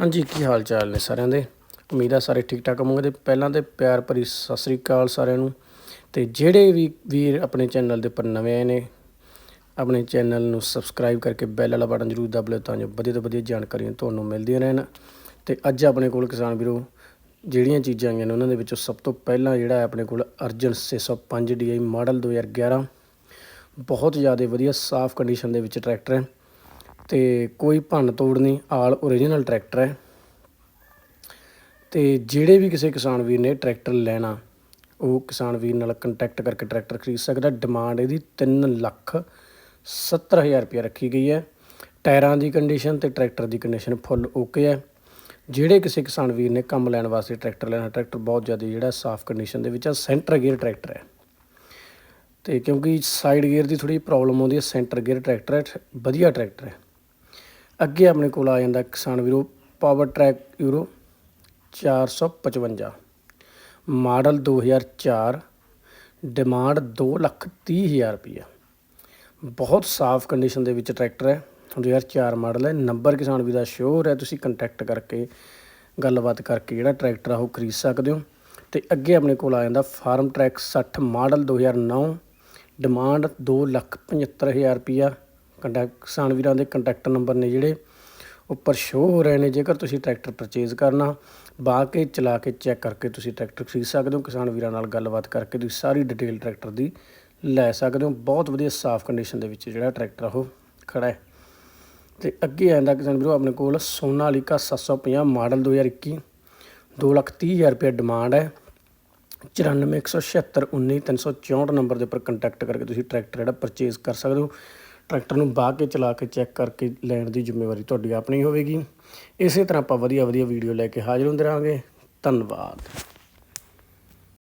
ਹਾਂਜੀ, ਕੀ ਹਾਲ ਚਾਲ ਨੇ ਸਾਰਿਆਂ ਦੇ? ਉਮੀਦ ਆ ਸਾਰੇ ਠੀਕ ਠਾਕ ਹੋਵੋਗੇ। ਤੇ ਪਹਿਲਾਂ ਤੇ ਪਿਆਰ ਭਰੀ ਸਤਿ ਸ੍ਰੀ ਅਕਾਲ ਸਾਰਿਆਂ ਨੂੰ। ਤੇ ਜਿਹੜੇ ਵੀ ਵੀਰ ਆਪਣੇ ਚੈਨਲ ਦੇ ਉੱਪਰ ਨਵੇਂ ਆਏ ਨੇ, ਆਪਣੇ ਚੈਨਲ ਨੂੰ ਸਬਸਕ੍ਰਾਈਬ ਕਰਕੇ ਬੈਲ ਵਾਲਾ ਬਟਨ ਜ਼ਰੂਰ ਦਬ ਲਿਓ ਤਾਂ ਜੋ ਵਧੀਆ ਤੋਂ ਵਧੀਆ ਜਾਣਕਾਰੀਆਂ ਤੁਹਾਨੂੰ ਮਿਲਦੀਆਂ ਰਹਿਣ। ਤੇ ਅੱਜ ਆਪਣੇ ਕੋਲ ਕਿਸਾਨ ਵੀਰੋ, ਜਿਹੜੀਆਂ ਚੀਜ਼ਾਂ ਆਈਆਂ ਨੇ, ਉਹਨਾਂ ਦੇ ਵਿੱਚੋਂ ਸਭ ਤੋਂ ਪਹਿਲਾਂ ਜਿਹੜਾ ਹੈ ਆਪਣੇ ਕੋਲ ਅਰਜਨ 605 DI ਮਾਡਲ 2011 ਬਹੁਤ ਜ਼ਿਆਦਾ ਵਧੀਆ ਸਾਫ਼ ਕੰਡੀਸ਼ਨ ਦੇ ਵਿੱਚ ਟਰੈਕਟਰ ਹੈ। ਤੇ ਕੋਈ ਭੰਨ ਤੋੜ ਨਹੀਂ, ਆਲ ਓਰੀਜਨਲ ਟਰੈਕਟਰ ਹੈ। ਤੇ ਜਿਹੜੇ ਵੀ ਕਿਸੇ ਕਿਸਾਨ ਵੀਰ ਨੇ ਟਰੈਕਟਰ ਲੈਣਾ, ਉਹ ਕਿਸਾਨ ਵੀਰ ਨਾਲ ਕੰਟੈਕਟ ਕਰਕੇ ਟਰੈਕਟਰ ਖਰੀਦ ਸਕਦਾ। ਡਿਮਾਂਡ ਇਹਦੀ 3 ਲੱਖ 70000 ਰੁਪਏ ਰੱਖੀ ਗਈ ਹੈ। ਟਾਇਰਾਂ ਦੀ ਕੰਡੀਸ਼ਨ ਤੇ ਟਰੈਕਟਰ ਦੀ ਕੰਡੀਸ਼ਨ ਫੁੱਲ ਓਕੇ ਹੈ। ਜਿਹੜੇ ਕਿਸੇ ਕਿਸਾਨ ਵੀਰ ਨੇ ਕੰਮ ਲੈਣ ਵਾਸਤੇ ਟਰੈਕਟਰ ਲੈਣਾ ਟਰੈਕਟਰ ਬਹੁਤ ਜ਼ਿਆਦਾ ਜਿਹੜਾ ਸਾਫ਼ ਕੰਡੀਸ਼ਨ ਦੇ ਵਿੱਚ ਆ ਸੈਂਟਰ ਗੇਅਰ ਟਰੈਕਟਰ ਹੈ। ਤੇ ਕਿਉਂਕਿ ਸਾਈਡ ਗੇਅਰ ਦੀ ਥੋੜੀ ਪ੍ਰੋਬਲਮ ਆਉਂਦੀ ਹੈ ਸੈਂਟਰ ਗੇਅਰ ਟਰੈਕਟਰ ਹੈ, ਵਧੀਆ ਟਰੈਕਟਰ ਹੈ। ਅੱਗੇ ਆਪਣੇ ਕੋਲ ਆ ਜਾਂਦਾ ਕਿਸਾਨ ਵੀਰੋ Powertrac Euro 455 model 2004 demand 230000 ਰੁਪਈਆ। ਬਹੁਤ ਸਾਫ਼ ਕੰਡੀਸ਼ਨ ਦੇ ਵਿੱਚ ਟਰੈਕਟਰ ਹੈ। 2004 ਮਾਡਲ ਹੈ। ਨੰਬਰ ਕਿਸਾਨ ਵੀਰ ਦਾ ਸ਼ੋਰ ਹੈ। ਤੁਸੀਂ ਕੰਟੈਕਟ ਕਰਕੇ ਗੱਲਬਾਤ ਕਰਕੇ ਜਿਹੜਾ ਟਰੈਕਟਰ ਆ ਉਹ ਖਰੀਦ ਸਕਦੇ ਹੋ। ਤੇ ਅੱਗੇ ਆਪਣੇ ਕੋਲ ਆ ਜਾਂਦਾ ਫਾਰਮ ਟਰੈਕ 60 ਮਾਡਲ 2009 ਡਿਮਾਂਡ 275000 ਰੁਪਈਆ। ਕੰਟੈਕਟ ਕਿਸਾਨ ਵੀਰਾਂ ਦੇ ਕੰਟੈਕਟ ਨੰਬਰ ਨੇ ਜਿਹੜੇ ਉੱਪਰ ਸ਼ੋਅ ਹੋ ਰਹੇ ਨੇ, ਜੇਕਰ ਤੁਸੀਂ ਟਰੈਕਟਰ ਪਰਚੇਜ਼ ਕਰਨਾ ਬਾ ਕੇ ਚਲਾ ਕੇ ਚੈੱਕ ਕਰਕੇ ਤੁਸੀਂ ਟਰੈਕਟਰ ਖਰੀਦ ਸਕਦੇ ਹੋ, ਕਿਸਾਨ ਵੀਰਾਂ ਨਾਲ ਗੱਲਬਾਤ ਕਰਕੇ ਤੁਸੀਂ ਸਾਰੀ ਡਿਟੇਲ ਟਰੈਕਟਰ ਦੀ ਲੈ ਸਕਦੇ ਹੋ। ਬਹੁਤ ਵਧੀਆ ਸਾਫ਼ ਕੰਡੀਸ਼ਨ ਦੇ ਵਿੱਚ ਜਿਹੜਾ ਟਰੈਕਟਰ ਉਹ ਖੜਾ ਹੈ। ਤੇ ਅੱਗੇ ਆਂਦਾ ਕਿਸਾਨ ਵੀਰੋ, ਆਪਣੇ ਕੋਲ ਸੋਨਾਲੀਕਾ 750 ਮਾਡਲ 2021 230000 ਰੁਪਏ ਡਿਮਾਂਡ ਹੈ। 9417619364 ਨੰਬਰ ਦੇ ਉੱਪਰ ਕੰਟੈਕਟ ਕਰਕੇ ਤੁਸੀਂ ਟਰੈਕਟਰ ਜਿਹੜਾ ਪਰਚੇਜ਼ ਕਰ ਸਕਦੇ ਹੋ। ਟਰੈਕਟਰ ਨੂੰ ਬਾਹ ਕੇ ਚਲਾ ਕੇ ਚੈੱਕ ਕਰਕੇ ਲੈਣ ਦੀ ਜ਼ਿੰਮੇਵਾਰੀ ਤੁਹਾਡੀ ਆਪਣੀ ਹੋਵੇਗੀ। ਇਸੇ ਤਰ੍ਹਾਂ ਆਪਾਂ ਵਧੀਆ ਵਧੀਆ ਵੀਡੀਓ ਲੈ ਕੇ ਹਾਜ਼ਰ ਹੁੰਦੇ ਰਹਾਂਗੇ। ਧੰਨਵਾਦ।